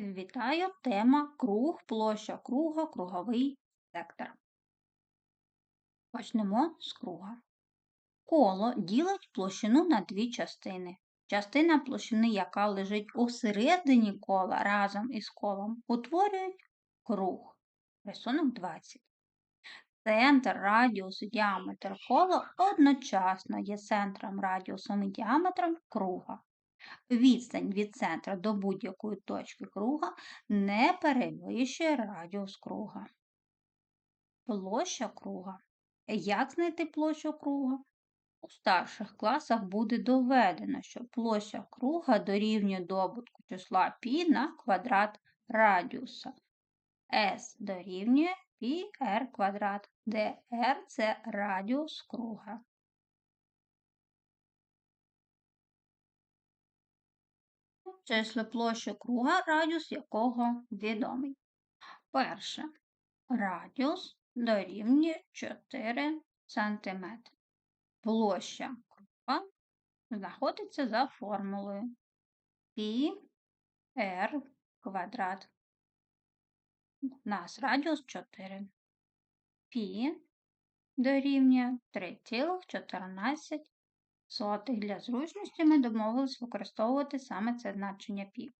Вітаю! Тема круг, площа круга, круговий сектор. Почнемо з круга. Коло ділить площину на дві частини. Частина площини, яка лежить у середині кола разом із колом, утворюють круг. Рисунок 20. Центр, радіус діаметр кола одночасно є центром, радіусом і діаметром круга. Відстань від центра до будь-якої точки круга не перевищує радіус круга. Площа круга. Як знайти площу круга? У старших класах буде доведено, що площа круга дорівнює добутку числа π на квадрат радіуса. S дорівнює πr квадрат, де r – це радіус круга. Числи площі круга, радіус якого відомий. Перше. Радіус дорівнює 4 см. Площа круга знаходиться за формулою π квадрат. У нас радіус 4. Π дорівнює 3,14 сотих. Для зручності ми домовились використовувати саме це значення π.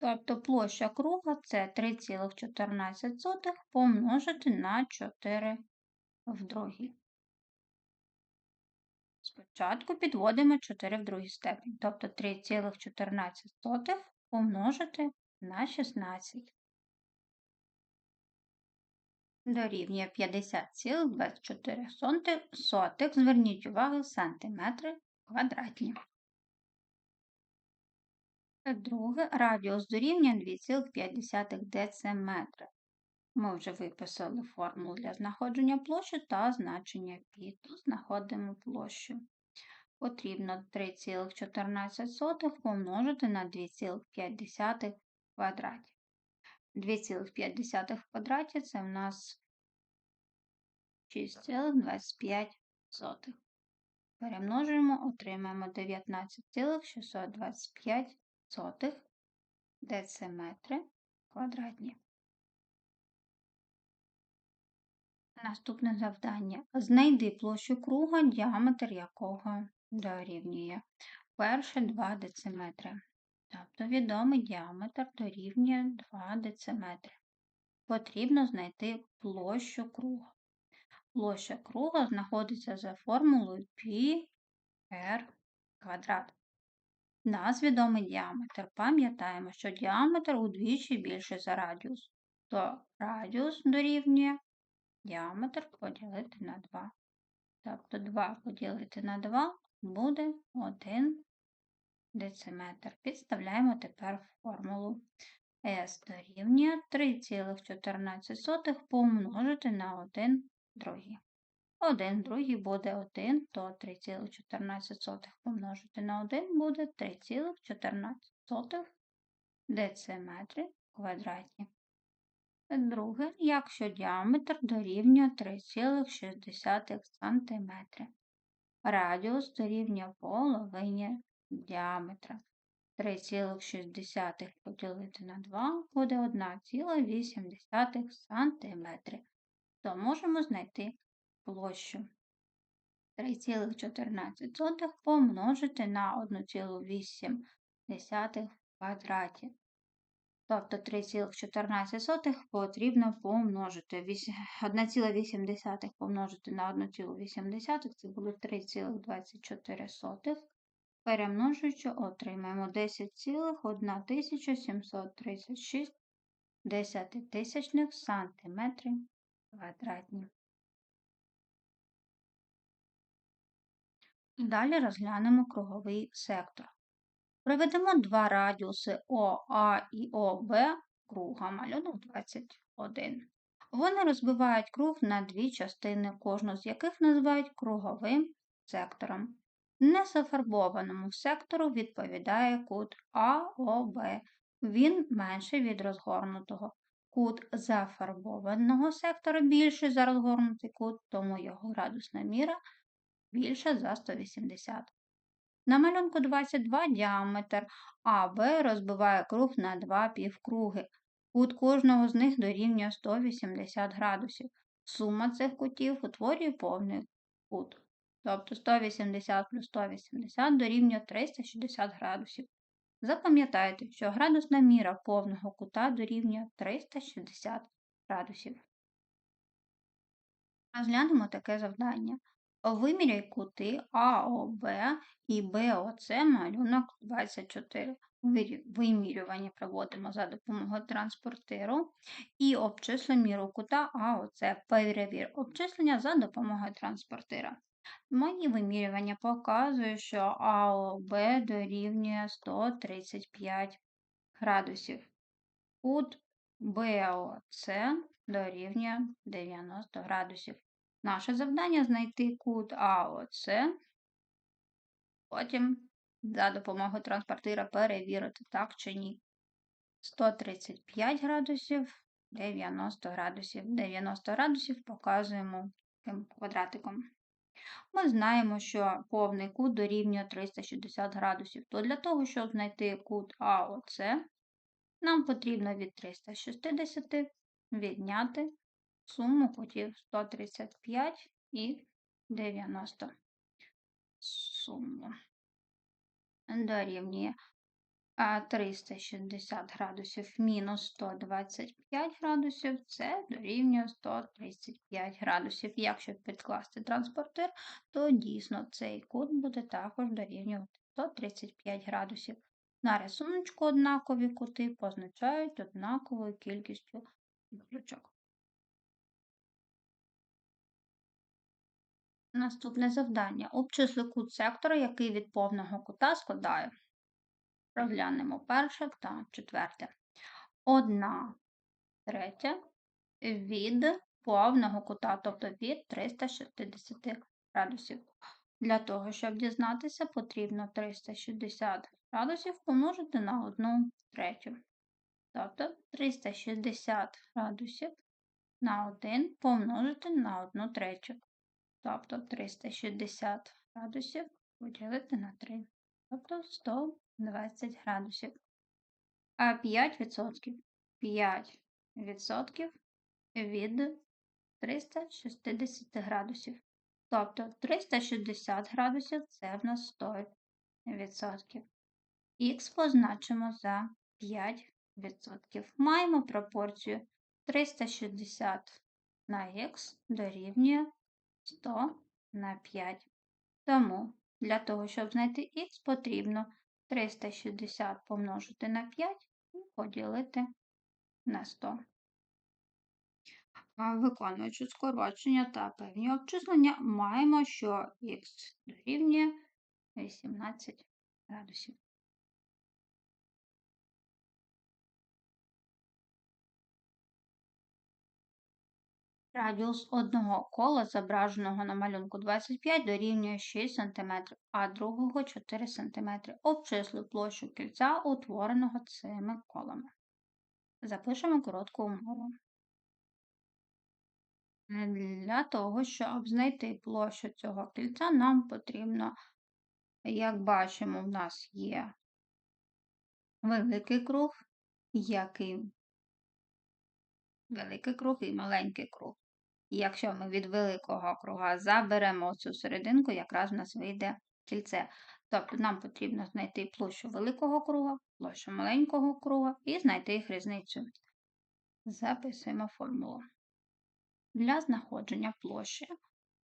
Тобто площа круга це 3,14 помножити на 4 в. Спочатку підводимо 4 в другій степені, тобто 3,14 помножити на 16 дорівнює 50,24. Зверніть увагу сантиметри квадратні. Друге, радіус дорівнює 2,5 дециметра. Ми вже виписали формулу для знаходження площі та значення π. Тут знаходимо площу. Потрібно 3,14 помножити на 2,5 квадраті. 2,5 в квадраті це в нас 6,25. Перемножуємо, отримаємо 19,625 дециметри квадратні. Наступне завдання. Знайди площу круга, діаметр якого дорівнює. Перше 2 дециметри. Тобто відомий діаметр дорівнює 2 дециметри. Потрібно знайти площу круга. Площа круга знаходиться за формулою πr квадрат. Нас відомий діаметр. Пам'ятаємо, що діаметр удвічі більший за радіус. То радіус дорівнює діаметр поділити на 2. Тобто 2 поділити на 2 буде 1 дециметр. Підставляємо тепер формулу. S дорівнює 3,14 помножити на 1 другий. 1 другий буде 1, то 3,14 помножити на 1 буде 3,14 дециметри квадратні. Друге, якщо діаметр дорівнює 3,6 см. Радіус дорівнює половині діаметра. 3,6 поділити на 2 буде 1,8 см. То можемо знайти площу. 3,14 помножити на 1,8 в квадраті. Тобто 3,14 потрібно помножити 1,8 помножити на 1,8 це буде 3,24. Перемножуючи, отримаємо 10,1736 десятитисячних сантиметрів квадратні. Далі розглянемо круговий сектор. Проведемо два радіуси ОА і ОБ круга малюнок 21. Вони розбивають круг на дві частини, кожну з яких називають круговим сектором. Незафарбованому сектору відповідає кут АОБ. Він менший від розгорнутого. Кут зафарбованого сектора більший за розгорнутий кут, тому його градусна міра більша за 180. На малюнку 22 діаметр АБ розбиває круг на два півкруги. Кут кожного з них дорівнює 180 градусів. Сума цих кутів утворює повний кут. Тобто 180 плюс 180 дорівнює 360 градусів. Запам'ятайте, що градусна міра повного кута дорівнює 360 градусів. Розглянемо таке завдання. Виміряй кути АОБ і БОЦ малюнок 24. Вимірювання проводимо за допомогою транспортиру і обчисли міру кута АОЦ. Перевір обчислення за допомогою транспортира. Мої вимірювання показують, що АОБ дорівнює 135 градусів. Кут БОЦ дорівнює 90 градусів. Наше завдання знайти кут АОЦ, потім за допомогою транспортира перевірити так чи ні. 135 градусів, 90 градусів. 90 градусів показуємо квадратиком. Ми знаємо, що повний кут дорівнює 360 градусів. То для того, щоб знайти кут АОЦ, нам потрібно від 360 відняти суму кутів 135 і 90. Суму дорівнює 360 градусів мінус 125 градусів, це дорівнює 135 градусів. Якщо підкласти транспортир, то дійсно цей кут буде також дорівнювати 135 градусів. На рисунку однакові кути позначають однаковою кількістю ключок. Наступне завдання. Обчисли кут сектора, який від повного кута складає. Розглянемо перше та четверте. Одна третя від повного кута, тобто від 360 градусів. Для того, щоб дізнатися, потрібно 360 градусів помножити на 1 третю. Тобто 360 градусів на 1 помножити на 1 третю. Тобто 360 градусів поділити на 3. Тобто 120 градусів. А 5%. 5% від 360 градусів. Тобто 360 градусів це в нас 100%. Х позначимо за 5%. Маємо пропорцію 360 на х дорівнює 100 на 5. Тому для того, щоб знайти х, потрібно 360 помножити на 5 і поділити на 100. Виконуючи скорочення та певні обчислення, маємо, що х дорівнює 18 градусів. Радіус одного кола, зображеного на малюнку 25, дорівнює 6 см, а другого 4 см. Обчисли площу кільця, утвореного цими колами. Запишемо коротку умову. Для того, щоб знайти площу цього кільця, нам потрібно, як бачимо, в нас є великий круг, який великий круг і маленький круг. І якщо ми від великого круга заберемо цю серединку, якраз в нас вийде кільце. Тобто нам потрібно знайти площу великого круга, площу маленького круга і знайти їх різницю. Записуємо формулу. Для знаходження площі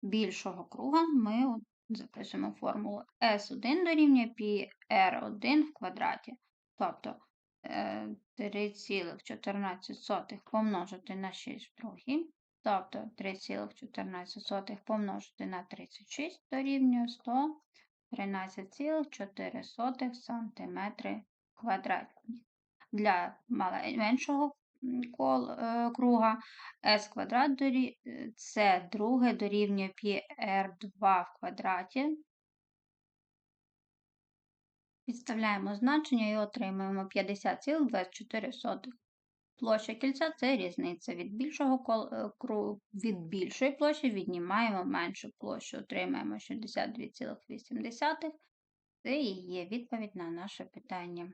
більшого круга ми записуємо формулу S1 дорівнює πr1 в квадраті. Тобто 3,14 е, помножити на 6 в другій, тобто 3,14 помножити на 36 дорівнює 113,4 см квадратні. Для меншого е, круга s квадрат це друге дорівнює πr2 в квадраті Підставляємо значення і отримуємо 50,24. Площа кільця це різниця. Від більшого е, від більшої площі віднімаємо меншу площу, отримаємо 62,8 Це і є відповідь на наше питання.